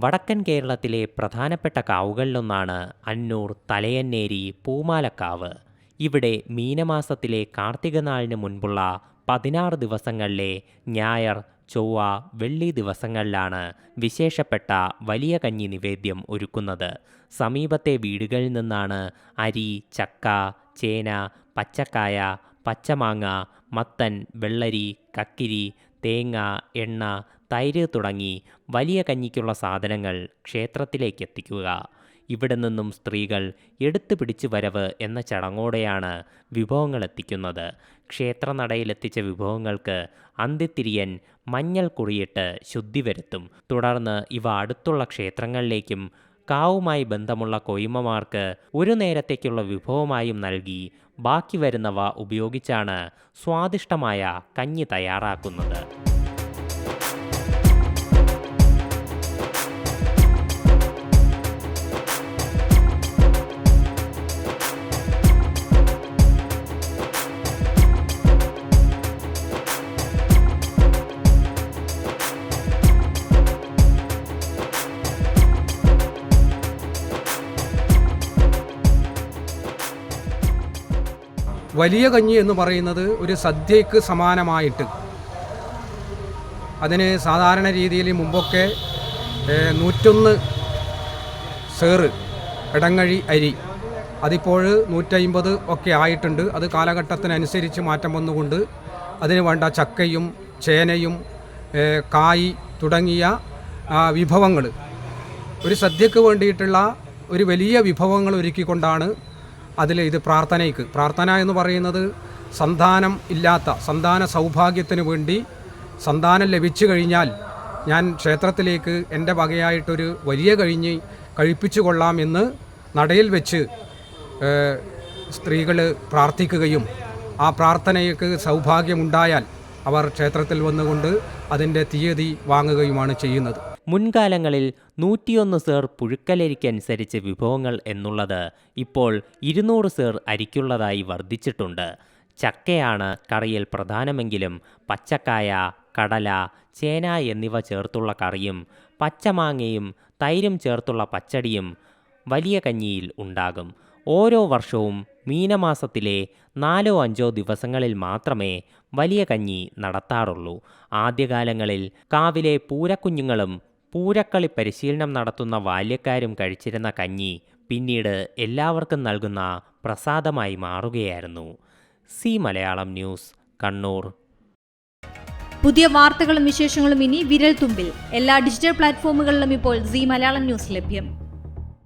വടക്കൻ കേരളത്തിലെ പ്രധാനപ്പെട്ട കാവുകളിലൊന്നാണ് അന്നൂർ തലയന്നേരി പൂമാലക്കാവ്. ഇവിടെ മീനമാസത്തിലെ കാർത്തിക നാളിന് മുൻപുള്ള പതിനാറ് ദിവസങ്ങളിലെ ഞായർ ചൊവ്വ വെള്ളി ദിവസങ്ങളിലാണ് വിശേഷപ്പെട്ട വലിയ കഞ്ഞി നിവേദ്യം ഒരുക്കുന്നത്. സമീപത്തെ വീടുകളിൽ നിന്നാണ് അരി ചക്ക ചേന പച്ചക്കായ പച്ചമാങ്ങ മത്തൻ വെള്ളരി കക്കിരി തേങ്ങ എണ്ണ തൈര് തുടങ്ങി വലിയ കഞ്ഞിക്കുള്ള സാധനങ്ങൾ ക്ഷേത്രത്തിലേക്ക് എത്തിക്കുക ഇവിടെ നിന്നും സ്ത്രീകൾ എടുത്തു പിടിച്ചു വരവ് എന്ന ചടങ്ങോടെയാണ് വിഭവങ്ങൾ എത്തിക്കുന്നത് ക്ഷേത്രനടയിലെത്തിച്ച വിഭവങ്ങൾക്ക് അന്ത്യത്തിരിയൻ മഞ്ഞൾ കുറിയിട്ട് ശുദ്ധി വരുത്തും. തുടർന്ന് ഇവ അടുത്തുള്ള ക്ഷേത്രങ്ങളിലേക്കും കാവുമായി ബന്ധമുള്ള കൊയ്മമാർക്ക് ഒരു നേരത്തേക്കുള്ള വിഭവമായും നൽകി ബാക്കി വരുന്നവ ഉപയോഗിച്ചാണ് സ്വാദിഷ്ടമായ കഞ്ഞി തയ്യാറാക്കുന്നത്. വലിയ കഞ്ഞി എന്ന് പറയുന്നത് ഒരു സദ്യയ്ക്ക് സമാനമായിട്ട്. അതിന് സാധാരണ രീതിയിൽ മുമ്പൊക്കെ നൂറ്റൊന്ന് സേറ് ഇടങ്ങഴി അരി അതിപ്പോൾ നൂറ്റമ്പത് ഒക്കെ ആയിട്ടുണ്ട്. അത് കാലഘട്ടത്തിനനുസരിച്ച് മാറ്റം വന്നുകൊണ്ട് അതിന് വേണ്ട ചക്കയും ചേനയും കായ് തുടങ്ങിയ വിഭവങ്ങൾ. ഒരു സദ്യക്ക് വേണ്ടിയിട്ടുള്ള ഒരു വലിയ വിഭവങ്ങൾ ഒരുക്കിക്കൊണ്ടാണ് അതിൽ ഇത് പ്രാർത്ഥനയ്ക്ക്. പ്രാർത്ഥന എന്ന് പറയുന്നത് സന്താനം ഇല്ലാത്ത സന്താന സൗഭാഗ്യത്തിന് വേണ്ടി സന്താനം ലഭിച്ചു കഴിഞ്ഞാൽ ഞാൻ ക്ഷേത്രത്തിലേക്ക് എന്റെ വകയായിട്ടൊരു വലിയ കഴിഞ്ഞ് കഴിപ്പിച്ചു കൊള്ളാം എന്ന് നടയിൽ വെച്ച് സ്ത്രീകൾ പ്രാർത്ഥിക്കുകയും ആ പ്രാർത്ഥനയ്ക്ക് സൗഭാഗ്യമുണ്ടായാൽ അവർ ക്ഷേത്രത്തിൽ വന്നുകൊണ്ട് അതിന്റെ തീയതി വാങ്ങുകയുമാണ് ചെയ്യുന്നത്. മുൻകാലങ്ങളിൽ നൂറ്റിയൊന്ന് സേർ പുഴുക്കലരിക്കനുസരിച്ച് വിഭവങ്ങൾ എന്നുള്ളത് ഇപ്പോൾ ഇരുന്നൂറ് സേർ അരിക്കുള്ളതായി വർദ്ധിച്ചിട്ടുണ്ട്. ചക്കയാണ് കറിയിൽ പ്രധാനമെങ്കിലും പച്ചക്കായ കടല ചേന എന്നിവ ചേർത്തുള്ള കറിയും പച്ചമാങ്ങയും തൈരും ചേർത്തുള്ള പച്ചടിയും വലിയ കഞ്ഞിയിൽ ഉണ്ടാകും. ഓരോ വർഷവും മീനമാസത്തിലെ നാലോ അഞ്ചോ ദിവസങ്ങളിൽ മാത്രമേ വലിയ കഞ്ഞി നടത്താറുള്ളൂ. ആദ്യകാലങ്ങളിൽ കാവിലെ പൂരക്കുഞ്ഞുങ്ങളും പൂരക്കളി പരിശീലനം നടത്തുന്ന ബാല്യക്കാരും കഴിച്ചിരുന്ന കഞ്ഞി പിന്നീട് എല്ലാവർക്കും നൽകുന്ന പ്രസാദമായി മാറുകയായിരുന്നു. C Malayalam news Kannur. പുതിയ വാർത്തകളും വിശേഷങ്ങളും ഇനി വിരൽ തുമ്പിൽ എല്ലാ ഡിജിറ്റൽ പ്ലാറ്റ്ഫോമുകളിലും ഇപ്പോൾ സി മലയാളം ന്യൂസ് ലഭ്യം.